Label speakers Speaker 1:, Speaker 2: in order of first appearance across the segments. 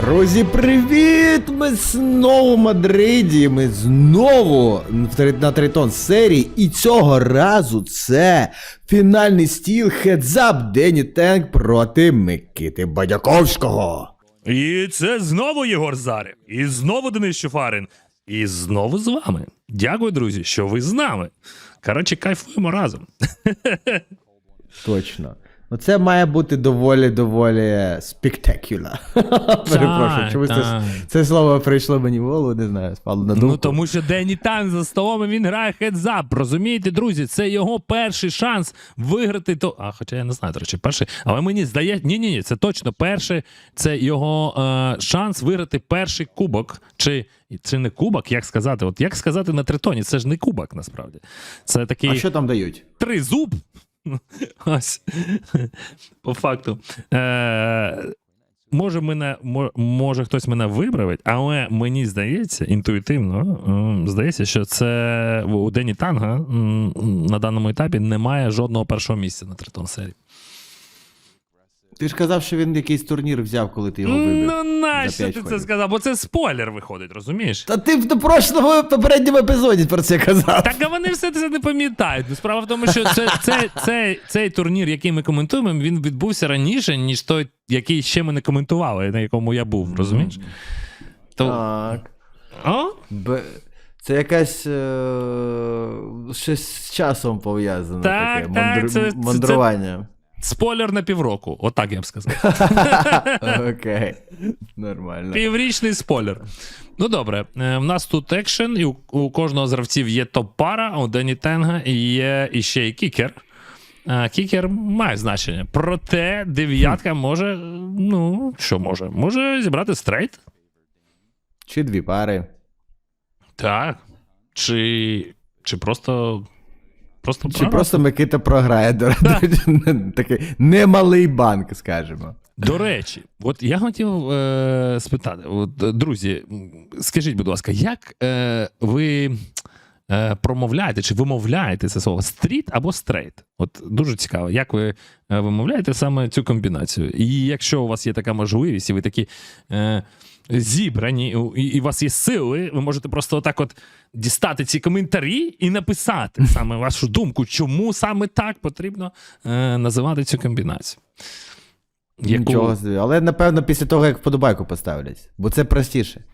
Speaker 1: Друзі, привіт! Ми знову в Мадриді. Ми знову на Тритон серії. І цього разу це фінальний стіл хедзап Дені Тенк проти Микити Бадяковського.
Speaker 2: І це знову Єгор Зарів, і знову Денис Шуфарин, і знову з вами. Дякую, друзі, що ви з нами. Коротше, кайфуємо разом.
Speaker 1: Точно. Ну це має бути доволі доволі спектакуля. Перепрошую, чомусь це, це слово прийшло мені в голову, не знаю, спало на думку.
Speaker 2: Ну тому що Дені Тан за столом і він грає хедзап. Розумієте, друзі, це його перший шанс виграти то. А хоча я не знаю, до речі, перший. Але мені здається, ні, ні, ні, це точно перший. Це його е, шанс виграти перший кубок. Чи, чи не кубок, як сказати? От як сказати на тритоні? Це ж не кубок насправді. Це такий.
Speaker 1: А що там дають?
Speaker 2: три зуб. Ось. По факту. Е, може, мене, може хтось мене виправить, але мені здається, інтуїтивно, здається, що це у Дені Танга на даному етапі немає жодного першого місця на тритон серії.
Speaker 1: Ти ж казав, що він якийсь турнір взяв, коли ти його вибив.
Speaker 2: Ну, нащо ти це сказав? Бо це спойлер виходить, розумієш?
Speaker 1: Та ти в прошлому попередньому епізоді про це казав.
Speaker 2: Так а вони все це не пам'ятають. Ну, Справа в тому, що це, це, це, цей турнір, який ми коментуємо, він відбувся раніше, ніж той, який ще ми не коментували, на якому я був, розумієш? То...
Speaker 1: Так.
Speaker 2: О?
Speaker 1: Б... Це якась е... щось з часом пов'язане
Speaker 2: Так,
Speaker 1: таке.
Speaker 2: так,
Speaker 1: мандр-
Speaker 2: це- це-
Speaker 1: мандрування.
Speaker 2: Спойлер на півроку, отак я б сказав.
Speaker 1: Окей. Нормально.
Speaker 2: Піврічний спойлер. Ну добре, е, в нас тут екшен, і у, кожного з гравців є топ-пара, у Дені Тенга і є іще і кікер. Е, Кікер має значення. Проте дев'ятка може, ну, що може? Може зібрати стрейт?
Speaker 1: Чи дві пари.
Speaker 2: Так. Чи, чи просто. Просто
Speaker 1: Чи просто Микита програє до такий немалий банк, скажімо.
Speaker 2: До речі, от я хотів е, спитати, от, друзі, скажіть, будь ласка, як е, ви е, промовляєте чи вимовляєте це слово стріт або стрейт? От дуже цікаво, як ви е, вимовляєте саме цю комбінацію? І якщо у вас є така можливість, і ви такі е, зібрані, і, і у вас є сили, ви можете просто отак от дістати ці коментарі і написати саме вашу думку, чому саме так потрібно е, називати цю комбінацію. Яку-
Speaker 1: Нічого. Але напевно після того, як вподобайку поставлять. Бо це простіше.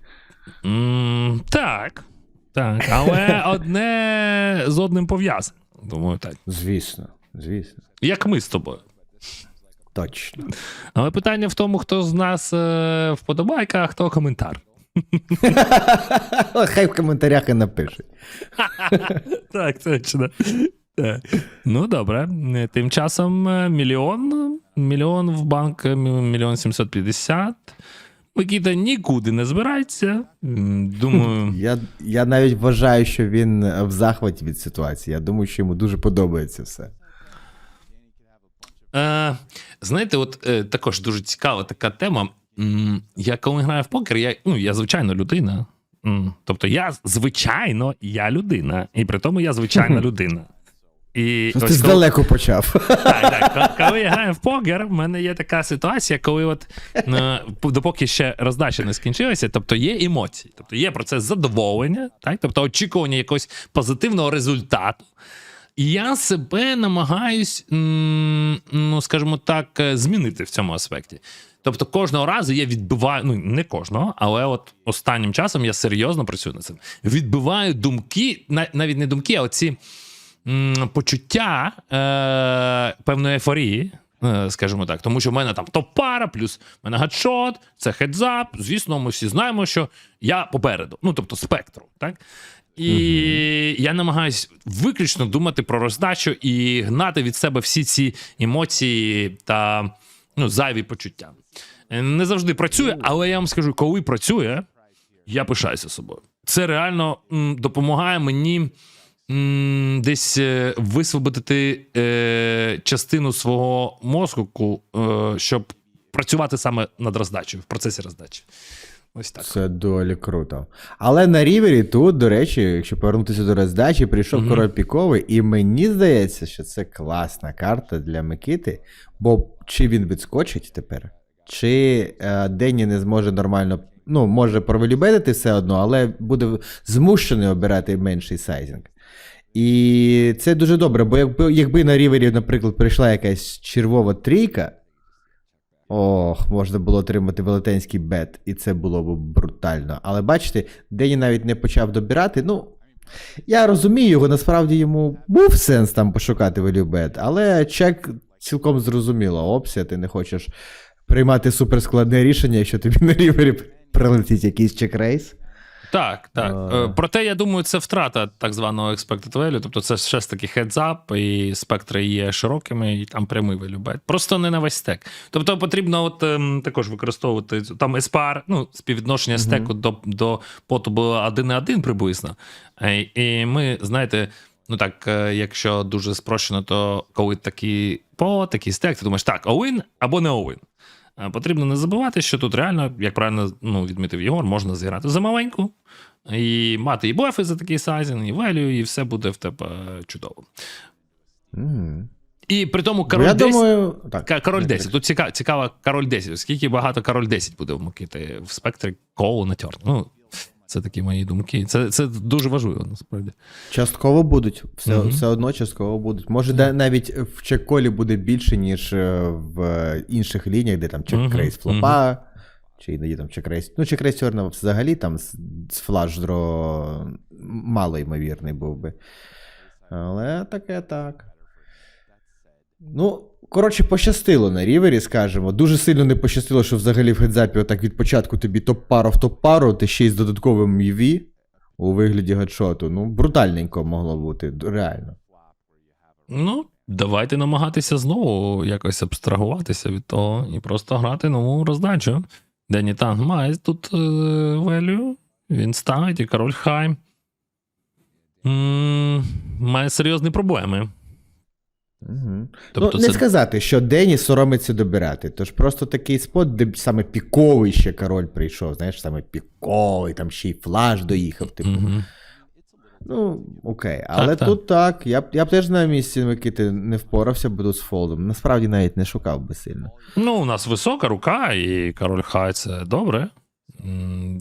Speaker 2: М, так. Так. Але одне з одним пов'язане. Думаю, так.
Speaker 1: Звісно, звісно.
Speaker 2: Як ми з тобою.
Speaker 1: Точно.
Speaker 2: Але питання в тому, хто з нас е, вподобайка, а хто коментар.
Speaker 1: Хай в коментарях і напишуть.
Speaker 2: Так, точно. Так. Ну, добре. Тим часом е, мільйон. Мільйон в банк, мільйон сімсот п'ятдесят. Микіта нікуди не збирається. Думаю.
Speaker 1: Я, я навіть вважаю, що він в захваті від ситуації. Я думаю, що йому дуже подобається все.
Speaker 2: Е, знаєте, от е, також дуже цікава така тема. М, Я коли граю в покер, я, ну, я звичайно людина. М, Тобто, я звичайно, я людина. І при тому я звичайна людина. І
Speaker 1: ти
Speaker 2: ось коли-
Speaker 1: здалеку почав.
Speaker 2: так, так. Коли я граю в покер, в мене є така ситуація, коли от е, допоки ще роздача не скінчилася, тобто є емоції, тобто є процес задоволення, так? тобто очікування якогось позитивного результату. Я себе намагаюсь, ну скажімо так, е, змінити в цьому аспекті. Тобто кожного разу я відбиваю, ну не кожного, але от останнім часом я серйозно працюю над цим. Відбиваю думки, навіть не думки, а оці почуття е, певної ейфорії. е, Скажімо так, тому що в мене там топ-пара, плюс в мене гадшот, це хедзап. Звісно, ми всі знаємо, що я попереду, ну тобто спектру, так? І я намагаюсь виключно думати про роздачу і гнати від себе всі ці емоції та ну, зайві почуття. Е, Не завжди працює, але я вам скажу, коли працює, я пишаюся собою. Це реально м, допомагає мені м, десь е, висвободити е, частину свого мозку, е, щоб працювати саме над роздачею, в процесі роздачі. Ось так.
Speaker 1: Це доволі круто. Але на рівері тут, до речі, якщо повернутися до роздачі, прийшов
Speaker 2: Мгм.
Speaker 1: король піковий, і мені здається, що це класна карта для Микити. Бо чи він відскочить тепер? чи е, Денні не зможе нормально. Ну, може провелюбедити все одно, але буде змушений обирати менший сайзинг. І це дуже добре, бо якби, якби на рівері, наприклад, прийшла якась червова трійка, ох, можна було отримати велетенський бет, і це було б брутально. Але бачите, Дені навіть не почав добирати. Ну, я розумію його, насправді йому був сенс там пошукати велюбет, але чек цілком зрозуміло. Опція, ти не хочеш приймати суперскладне рішення, якщо тобі на рівері прилетить якийсь чек-рейс.
Speaker 2: Так, так. Е, Проте, я думаю, це втрата так званого expected value. Тобто це ще ж таки heads-up, і спектри є широкими, і там прямий вилюбет. Просто не на весь стек. Тобто потрібно от, ем, також використовувати там SPR, ну, співвідношення стеку до, до поту було 1 на 1 приблизно. Е, І ми, знаєте. Ну так, якщо дуже спрощено, то коли такий по, такий стек, ти думаєш, так, all-in або не all-in. Е, Потрібно не забувати, що тут реально, як правильно ну, відмітив Єгор, можна зіграти за маленьку і мати і блефи за такий сайзінг, і value, і все буде в тебе чудово.
Speaker 1: Mm.
Speaker 2: І при тому король
Speaker 1: я
Speaker 2: 10.
Speaker 1: думаю, так.
Speaker 2: Король
Speaker 1: не
Speaker 2: 10. Тут цікаво, цікаво король 10. Скільки багато король 10 буде вмокити в спектрі колу на тьорн. Ну, це такі мої думки. Це, це дуже важливо, насправді.
Speaker 1: Частково будуть, все,
Speaker 2: Мгм.
Speaker 1: все одно частково будуть. Може, да, навіть в чек-колі буде більше, ніж е, в інших лініях, де там
Speaker 2: Мгм,
Speaker 1: чек-рейс флопа, чи іноді там чек-рейс. Ну, чек-рейс чорного взагалі там з, з флаш-дро мало ймовірний був би. Але таке так. Ну, коротше, пощастило на рівері, скажімо. Дуже сильно не пощастило, що взагалі в хедзапі отак від початку тобі топ-пару в топ-пару, ти ще й з додатковим UV у вигляді гадшоту. Ну, брутальненько могло бути, реально.
Speaker 2: Ну, давайте намагатися знову якось абстрагуватися від того і просто грати нову роздачу. Дені Танк має тут е, він ставить і король хай. М, має серйозні проблеми.
Speaker 1: Угу.
Speaker 2: Тобто
Speaker 1: ну, не
Speaker 2: це-
Speaker 1: сказати, що Дені соромиться добирати. Тож просто такий спот, де саме піковий ще король прийшов, знаєш, саме піковий, там ще й флаш доїхав. Типу.
Speaker 2: Мгм.
Speaker 1: Ну, окей. Але
Speaker 2: так.
Speaker 1: тут так. Я б я б теж на місці Микити не впорався тут з фолдом. Насправді навіть не шукав би сильно.
Speaker 2: Ну, у нас висока рука, і король хай це добре.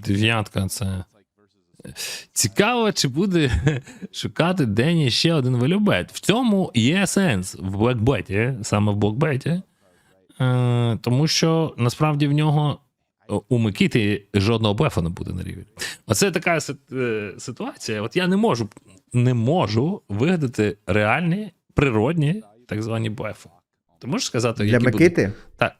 Speaker 2: Дев'ятка це. Цікаво, чи буде шукати Дені ще один велюбет. В цьому є сенс в блекбеті, саме в блекбеті. Е, тому що насправді в нього у Микити жодного блефа не буде на рівні. Оце така е, ситуація. От я не можу, не можу вигадати реальні, природні так звані блефи. Ти можеш сказати,
Speaker 1: Для
Speaker 2: які будуть?
Speaker 1: Микити?
Speaker 2: Так.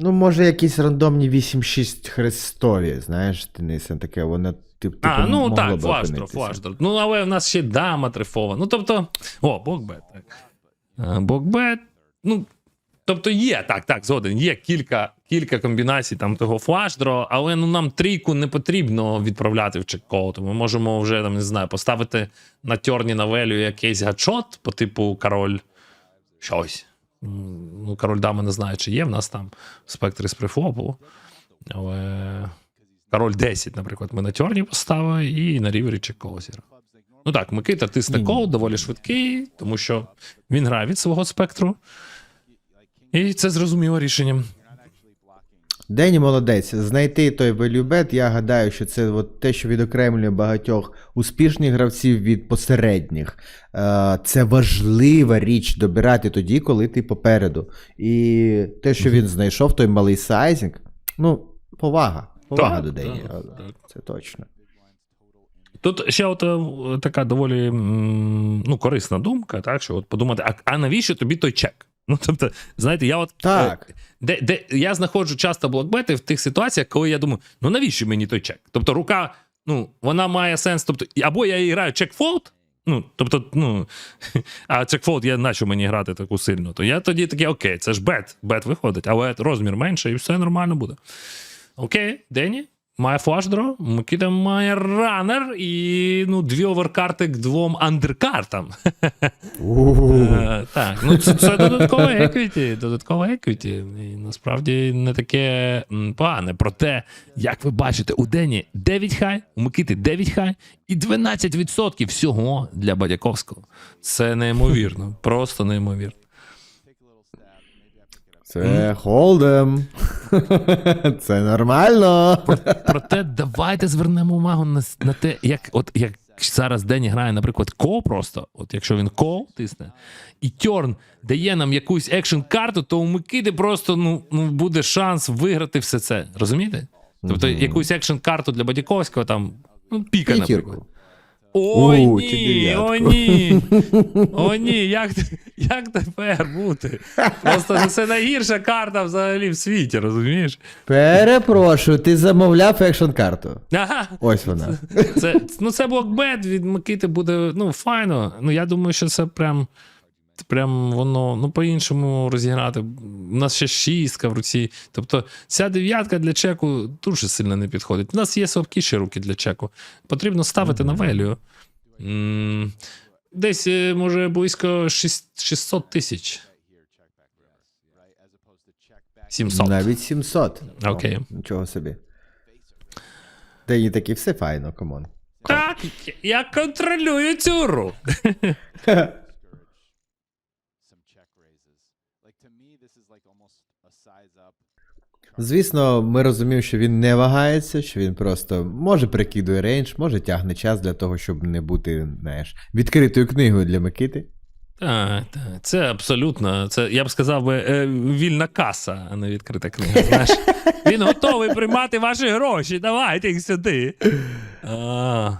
Speaker 1: Ну, може, якісь рандомні 8-6 хрестові, знаєш, Денисе, таке, воно типу.
Speaker 2: А, ну
Speaker 1: могло
Speaker 2: так,
Speaker 1: опинитися.
Speaker 2: флаштро. Ну, але в нас ще дама трифова. Ну, тобто, о, бокбет. Так. Бокбет. Ну, тобто є, так, так, згоден, є кілька, кілька комбінацій там того флаштро, але ну, нам трійку не потрібно відправляти в чек-кол. Ми можемо вже, там, не знаю, поставити на тьорні на велю якийсь гачот по типу король щось. Ну, король дама не знаю, чи є в нас там спектри з префлопу. Але король 10, наприклад, ми на тьорні поставили і на рівері чек-кол. Ну так, Микита тисне кол, доволі швидкий, тому що він грає від свого спектру. І це зрозуміло рішенням.
Speaker 1: Дені молодець. Знайти той велюбет, я гадаю, що це от те, що відокремлює багатьох успішних гравців від посередніх. Е, Це важлива річ добирати тоді, коли ти попереду. І те, що він знайшов, той малий сайзинг, ну, повага. Повага
Speaker 2: Так,
Speaker 1: до Дені.
Speaker 2: так,
Speaker 1: е,
Speaker 2: так.
Speaker 1: Це точно.
Speaker 2: Тут ще от е, така доволі ну, корисна думка, так, що от подумати, а, а навіщо тобі той чек? Ну, тобто, знаєте, я от
Speaker 1: Так.
Speaker 2: е, де, де я знаходжу часто блокбети в тих ситуаціях, коли я думаю, ну навіщо мені той чек? Тобто, рука, ну, вона має сенс. Тобто, або я граю чек-фолд, ну, тобто, ну, а чек-фолд, я нащо мені грати таку сильну? То я тоді такий, окей, це ж бет, бет виходить, але розмір менше, і все нормально буде. Окей, Дені має флашдро, Микита має ранер і ну, дві оверкарти к двом андеркартам. Е, Так, ну це, це додаткове еквіті, додаткове еквіті. І насправді не таке погане. Проте, як ви бачите, у Дені 9 хай, у Микити 9 хай і 12% всього для Бадяковського. Це неймовірно, просто неймовірно.
Speaker 1: Це холдем. Це нормально.
Speaker 2: Проте давайте звернемо увагу на, на те, як от як зараз Дені грає, наприклад, кол просто. От якщо він кол тисне, і Тьорн дає нам якусь екшн карту, то у Микити просто ну, ну буде шанс виграти все це. Розумієте? Тобто якусь екшн карту для Бодяковського там ну, піка, наприклад. Ой,
Speaker 1: У,
Speaker 2: ні,
Speaker 1: дев'ятку.
Speaker 2: о, ні. О, ні, як, як тепер бути? Просто це найгірша карта взагалі в світі, розумієш?
Speaker 1: Перепрошую, ти замовляв екшн карту.
Speaker 2: Ага.
Speaker 1: Ось вона.
Speaker 2: Це, ну, це блокбет від Микити буде ну, файно. Ну, я думаю, що це прям. Прям воно ну по-іншому розіграти. У нас ще шістка в руці. Тобто ця дев'ятка для чеку дуже сильно не підходить. У нас є слабкіші руки для чеку. Потрібно ставити на велію. Десь, е, може, близько 600 тисяч. 700.
Speaker 1: Навіть 700.
Speaker 2: Окей.
Speaker 1: О, нічого собі. Та і таки все файно, камон.
Speaker 2: Так, я контролюю цю гру.
Speaker 1: Звісно, ми розуміємо, що він не вагається, що він просто може прикидує рейндж, може тягне час для того, щоб не бути, знаєш, відкритою книгою для Микити.
Speaker 2: Так, так, це абсолютно. Це я б сказав би е, вільна каса, а не відкрита книга. Знаєш, він готовий приймати ваші гроші. Давайте їх сюди. А,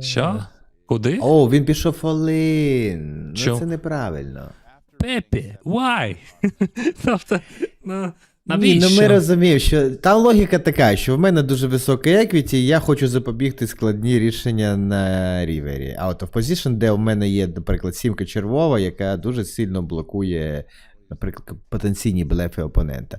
Speaker 2: що? Куди?
Speaker 1: О, він пішов Олин. Ну це неправильно.
Speaker 2: Пепі, why? тобто, ну,
Speaker 1: Ні, ну ми розуміємо, що там логіка така, що в мене дуже високий еквіті, і я хочу запобігти складні рішення на рівері. Out of position, де у мене є, наприклад, сімка червова, яка дуже сильно блокує, наприклад, потенційні блефи опонента.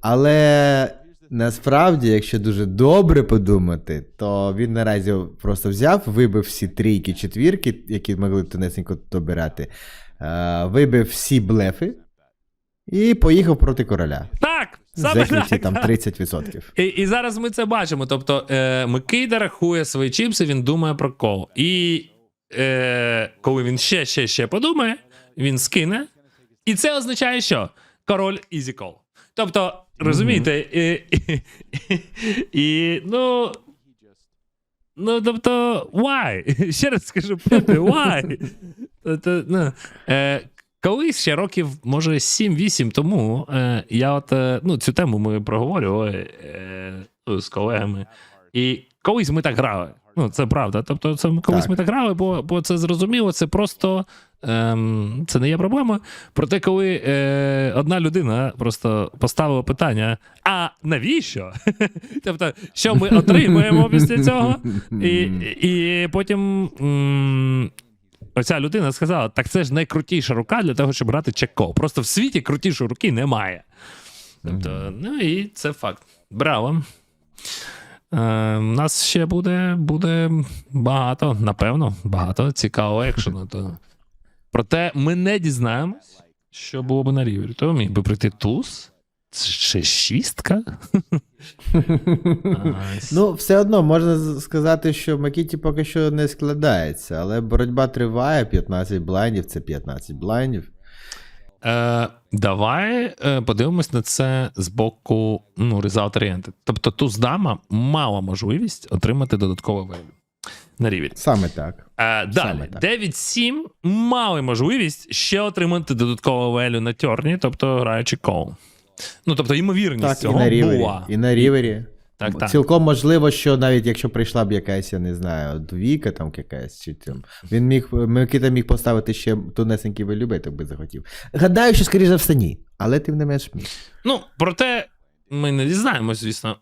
Speaker 1: Але насправді, якщо дуже добре подумати, то він наразі просто взяв, вибив всі трійки, четвірки, які могли тонесенько добирати, е, вибив всі блефи і поїхав проти короля.
Speaker 2: Так, саме так.
Speaker 1: там 30%.
Speaker 2: І, і зараз ми це бачимо. Тобто е, Микита рахує свої чіпси, він думає про кол. І е, коли він ще, ще, ще подумає, він скине. І це означає, що король easy call. Тобто, розумієте, і, і, і, ну. Ну, тобто, why? Ще раз скажу, why? Тобто, ну, е, колись ще років, може, 7-8 тому, е, я от, е, ну, цю тему ми проговорювали е, ну, з колегами. І колись ми так грали. Ну, це правда. Тобто, це колись
Speaker 1: Так.
Speaker 2: ми так грали, бо, бо це зрозуміло, це просто ем, це не є проблема. Проте, коли е, одна людина просто поставила питання: а навіщо? тобто, що ми отримуємо після цього? І, і потім оця людина сказала: так це ж найкрутіша рука для того, щоб грати чек-кол. Просто в світі крутішої руки немає. Тобто, ну і це факт. Браво. Е, у нас ще буде, буде багато, напевно, багато цікавого екшену. То... Проте ми не дізнаємось, що було б на рівері. То міг би прийти туз. Це ще шістка?
Speaker 1: Ну, все одно можна сказати, що Макіті поки що не складається, але боротьба триває, 15 блайндів це 15 блайндів.
Speaker 2: Е, давай е, подивимось на це з боку ну, result oriented. Тобто туз дама мала можливість отримати додаткове value на рівень.
Speaker 1: Саме так.
Speaker 2: Е, далі,
Speaker 1: так.
Speaker 2: 9-7 мали можливість ще отримати додаткове value на тьорні, тобто граючи кол. Ну, тобто, ймовірність
Speaker 1: Так, і на рівері.
Speaker 2: була.
Speaker 1: І на рівері.
Speaker 2: Так, так.
Speaker 1: Цілком можливо, що навіть якщо прийшла б якась, я не знаю, двійка там якась, чи там. Він міг, Микита міг поставити ще тонесенький вилюбиток би захотів. Гадаю, що скоріше за все ні. Але тим не менш міг.
Speaker 2: Ну, проте ми не дізнаємось, звісно.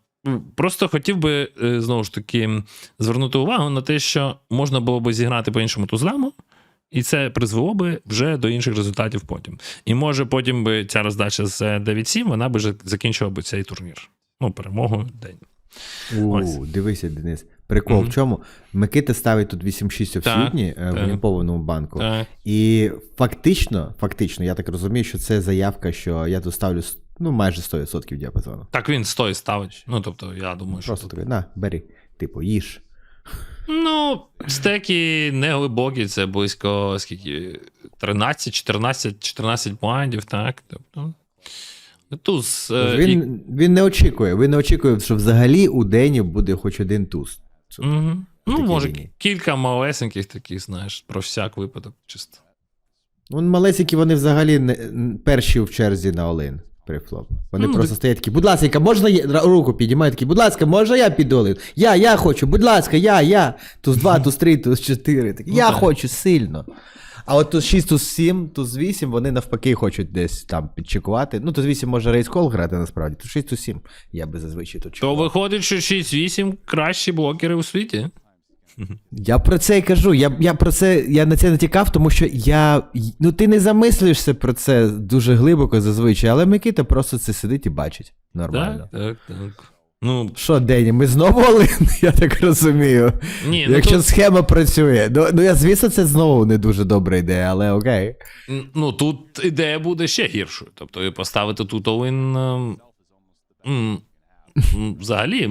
Speaker 2: Просто хотів би е, знову ж таки звернути увагу на те, що можна було би зіграти по іншому тузламу, і це призвело би вже до інших результатів потім. І може потім би ця роздача з 9-7, вона би закінчила би цей турнір. Ну, перемогою день.
Speaker 1: У, дивися, Денис. Прикол
Speaker 2: Мгм.
Speaker 1: в чому? Микита ставить тут 8-6 в
Speaker 2: Так,
Speaker 1: е, в
Speaker 2: так.
Speaker 1: банку.
Speaker 2: Так.
Speaker 1: І фактично, фактично, я так розумію, що це заявка, що я тут ставлю ну, майже 100% діапазону.
Speaker 2: Так він стой ставить. Ну, тобто, я думаю, що.
Speaker 1: Просто
Speaker 2: тут-
Speaker 1: тобі, на, бери, типу, їж.
Speaker 2: Ну, стеки не глибокі, це близько скільки? 13, 14, 14 блайндів, так. Тобто. Туз. е, і-
Speaker 1: Він, він не очікує. Він не очікує, що взагалі у Дені буде хоч один туз. Це-
Speaker 2: Мгм. Ну, може,
Speaker 1: лінії.
Speaker 2: кілька малесеньких таких, знаєш, про всяк випадок, чисто.
Speaker 1: Вон малесіки, вони взагалі не, перші в черзі на Олин. Прифлоп. Вони
Speaker 2: Ну,
Speaker 1: просто
Speaker 2: так-
Speaker 1: стоять такі, будь ласка, можна я руку підіймають такі, будь ласка, можна я піду Олин? Я, я хочу, будь ласка, я, я. Туз 2, туз 3, туз 4. Так, я хочу сильно. А от туз 6, туз 7, туз 8, вони навпаки хочуть десь там підчекувати. Ну, туз 8 може рейскол грати насправді, туз 6, туз 7. Я би зазвичай тут
Speaker 2: То виходить, що 6-8 кращі блокери у світі.
Speaker 1: Я про це і кажу. Я, я про це я на це натякав, тому що я. Ну ти не замислюєшся про це дуже глибоко зазвичай, але Микита просто це сидить і бачить. Нормально.
Speaker 2: Так, так, так. Ну,
Speaker 1: Що, Дені, ми знову Олин, я так розумію.
Speaker 2: ні, ну
Speaker 1: Якщо
Speaker 2: тут,
Speaker 1: схема працює. Ну, ну я звісно, це знову не дуже добра ідея, але окей.
Speaker 2: ну, тут ідея буде ще гіршою. Тобто, поставити тут м, м, Взагалі,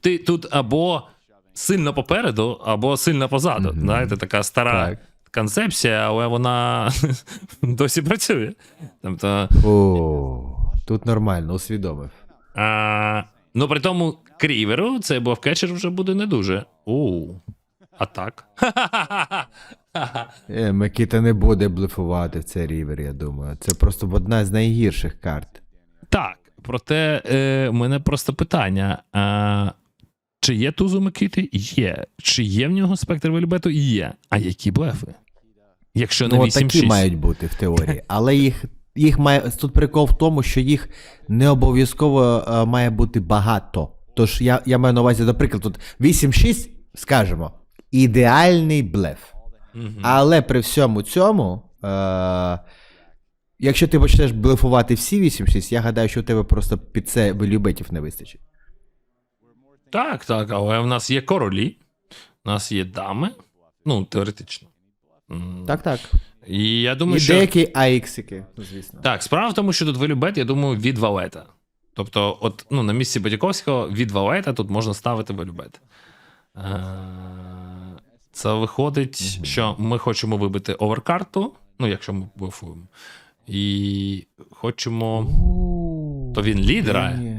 Speaker 2: ти тут або сильно попереду, або сильно позаду.
Speaker 1: Мгм.
Speaker 2: Знаєте, така стара
Speaker 1: Так.
Speaker 2: концепція, але вона досі працює. Тобто,
Speaker 1: О, тут нормально, усвідомив.
Speaker 2: А, ну, при тому кріверу цей бловкетчер вже буде не дуже. Оу. А так?
Speaker 1: Е, Микита не буде блефувати в цей рівер, я думаю. Це просто одна з найгірших карт.
Speaker 2: так. Проте е, у мене просто питання. А, чи є туз у Микити? Є. Чи є в нього спектр вельбету? Є. А які блефи? Якщо не
Speaker 1: Ну, от
Speaker 2: 8
Speaker 1: такі мають бути в теорії. Але їх, їх має. Тут прикол в тому, що їх не обов'язково е, має бути багато. Тож я, я маю на увазі, наприклад, тут 8-6, скажемо, ідеальний блеф. Але при всьому цьому, е, якщо ти почнеш блефувати всі 8-6, я гадаю, що у тебе просто під це вилюбетів не вистачить.
Speaker 2: Так, так, але в нас є королі, у нас є дами. Ну, теоретично.
Speaker 1: Так, так.
Speaker 2: І я думаю,
Speaker 1: І
Speaker 2: що.
Speaker 1: деякі аіксики, звісно.
Speaker 2: Так, справа в тому, що тут вилюбет, я думаю, від валета. Тобто, от, ну, на місці Батяковського від валета тут можна ставити вилюбет. Е, Це виходить, що ми хочемо вибити оверкарту, ну, якщо ми блефуємо. І хочемо. То він лід грає?
Speaker 1: Ні.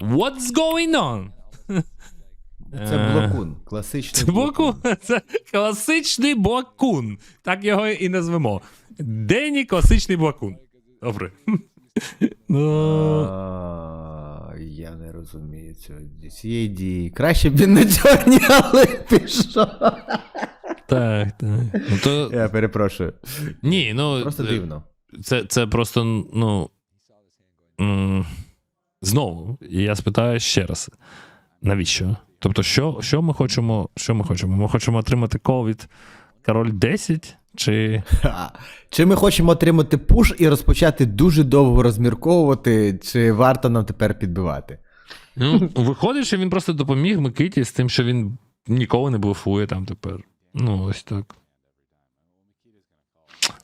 Speaker 2: What's going on?
Speaker 1: Це
Speaker 2: Е,
Speaker 1: блокун, класичний
Speaker 2: Це блокун. Це класичний блокун. Так його і назвемо. Дені класичний блокун. Добре. Ну,
Speaker 1: А, Я не розумію цього, цієї дії. Краще б він на чорні, але пішов.
Speaker 2: так, так. Ну, то,
Speaker 1: Я перепрошую.
Speaker 2: ні, ну.
Speaker 1: Просто
Speaker 2: е,
Speaker 1: дивно.
Speaker 2: Це, це просто, ну. м, Знову, і я спитаю ще раз: навіщо? Тобто, що, що ми хочемо? Що ми хочемо? Ми хочемо отримати кол від король 10? Чи.
Speaker 1: Чи ми хочемо отримати пуш і розпочати дуже довго розмірковувати, чи варто нам тепер підбивати?
Speaker 2: Ну, виходить, що він просто допоміг Микиті з тим, що він ніколи не блефує там тепер. Ну, ось так.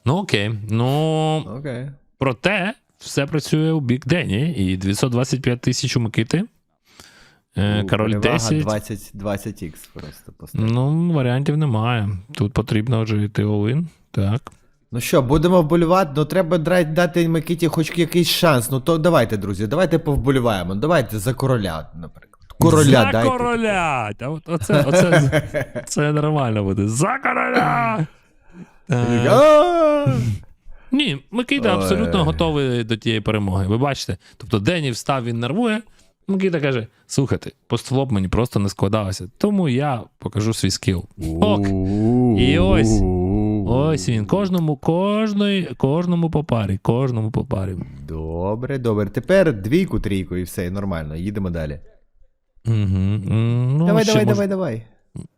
Speaker 2: Ну, окей. Ну,
Speaker 1: Окей.
Speaker 2: проте, все працює у бік Дені, і 225 тисяч у Микити. Е, Король 10.
Speaker 1: 20, 20 х просто поставити.
Speaker 2: Ну, варіантів немає. Тут потрібно вже йти all-in. Так.
Speaker 1: Ну що, будемо вболівати, ну треба дати Микиті хоч якийсь шанс. Ну то давайте, друзі, давайте повболіваємо. Давайте за короля, наприклад. Короля
Speaker 2: За
Speaker 1: дайте.
Speaker 2: короля! Та от, оце, оце, це нормально буде. За короля! Е,
Speaker 1: А!
Speaker 2: Ні, Микита абсолютно готовий до тієї перемоги. Ви бачите? Тобто Дені встав, він нервує. Микита каже: слухайте, постфлоп мені просто не складалося, тому я покажу свій скіл. Ок. І ось. Ось він. Кожному, кожної, кожному по парі, кожному по парі.
Speaker 1: Добре, добре. Тепер двійку, трійку і все, і нормально. Їдемо далі.
Speaker 2: Угу. Ну,
Speaker 1: давай, давай, давай, давай.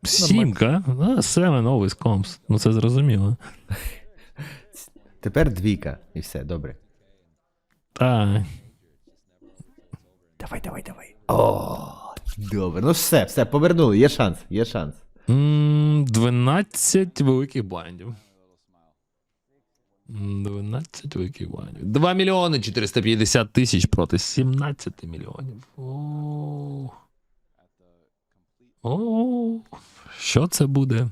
Speaker 2: Сімка? Seven always comes. Ну це зрозуміло.
Speaker 1: Тепер двійка, і все, добре.
Speaker 2: Так.
Speaker 1: Давай, давай, давай. О, добре. Ну все, все, повернули. Є шанс, є шанс.
Speaker 2: М, 12 великих блайндів. М, 12 великих блайндів. 2 мільйони 450 тисяч проти 17 мільйонів. О. О. Що це буде?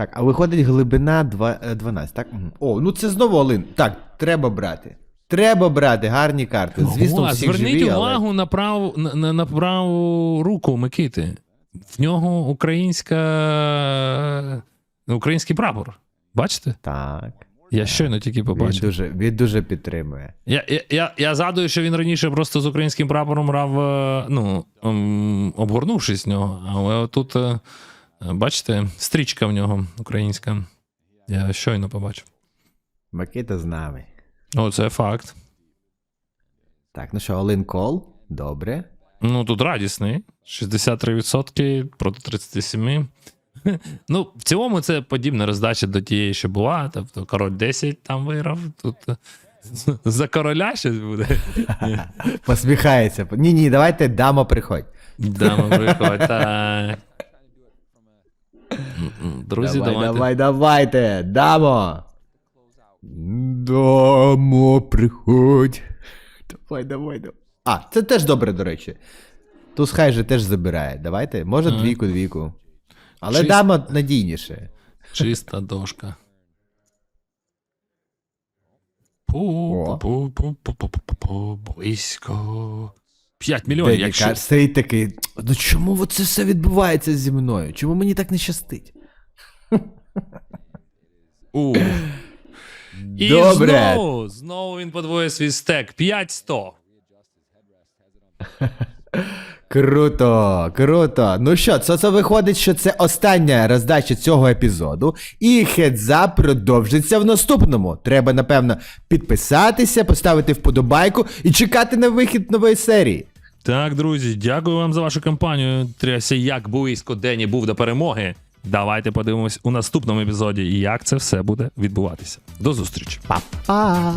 Speaker 1: Так, а виходить глибина два- е, 12, так? Мгм. О, ну це знову Олин. Так, треба брати. Треба брати гарні карти. Звісно,
Speaker 2: О,
Speaker 1: всіх
Speaker 2: зверніть
Speaker 1: живі,
Speaker 2: увагу
Speaker 1: але...
Speaker 2: на праву на, на, на праву руку Микити. В нього українська український прапор. Бачите?
Speaker 1: Так.
Speaker 2: Я щойно тільки
Speaker 1: Він дуже, він дуже підтримує.
Speaker 2: Я, я, я, я згадую, що він раніше просто з українським прапором грав, е, ну, ем, обгорнувшись в нього. Але тут, е, бачите, стрічка в нього українська. Я щойно побачив.
Speaker 1: Микита з нами.
Speaker 2: О, це факт.
Speaker 1: Так, ну що, Олин Кол? Добре.
Speaker 2: Ну, тут радісний. 63% проти 37%. Ну, в цілому це подібна роздача до тієї, що була. Тобто король 10 там виграв. Тут е, за короля щось буде.
Speaker 1: Посміхається. Ні, ні, давайте дамо приходь.
Speaker 2: Дама приходь, так. Друзі,
Speaker 1: давай,
Speaker 2: давайте.
Speaker 1: давай, давайте, дамо. Дамо, приходь. Давай, давай, давай. А, це теж добре, до речі. Туз хай же теж забирає. Давайте, може двійку, двійку. Але
Speaker 2: Чист-
Speaker 1: дама надійніше.
Speaker 2: Чиста дошка. Близько. 5 мільйонів, якщо.
Speaker 1: стоїть такий. Ну чому це все відбувається зі мною? Чому мені так не щастить?
Speaker 2: У. І
Speaker 1: Добре.
Speaker 2: знову, знову він подвоює свій стек. 5-100.
Speaker 1: Круто, круто. Ну що, це, це виходить, що це остання роздача цього епізоду, і хедзап продовжиться в наступному. Треба, напевно, підписатися, поставити вподобайку і чекати на вихід нової серії.
Speaker 2: Так, друзі, дякую вам за вашу кампанію. Тряся, як близько Дені був до перемоги. Давайте подивимось у наступному епізоді, і як це все буде відбуватися. До зустрічі.
Speaker 1: Па-па!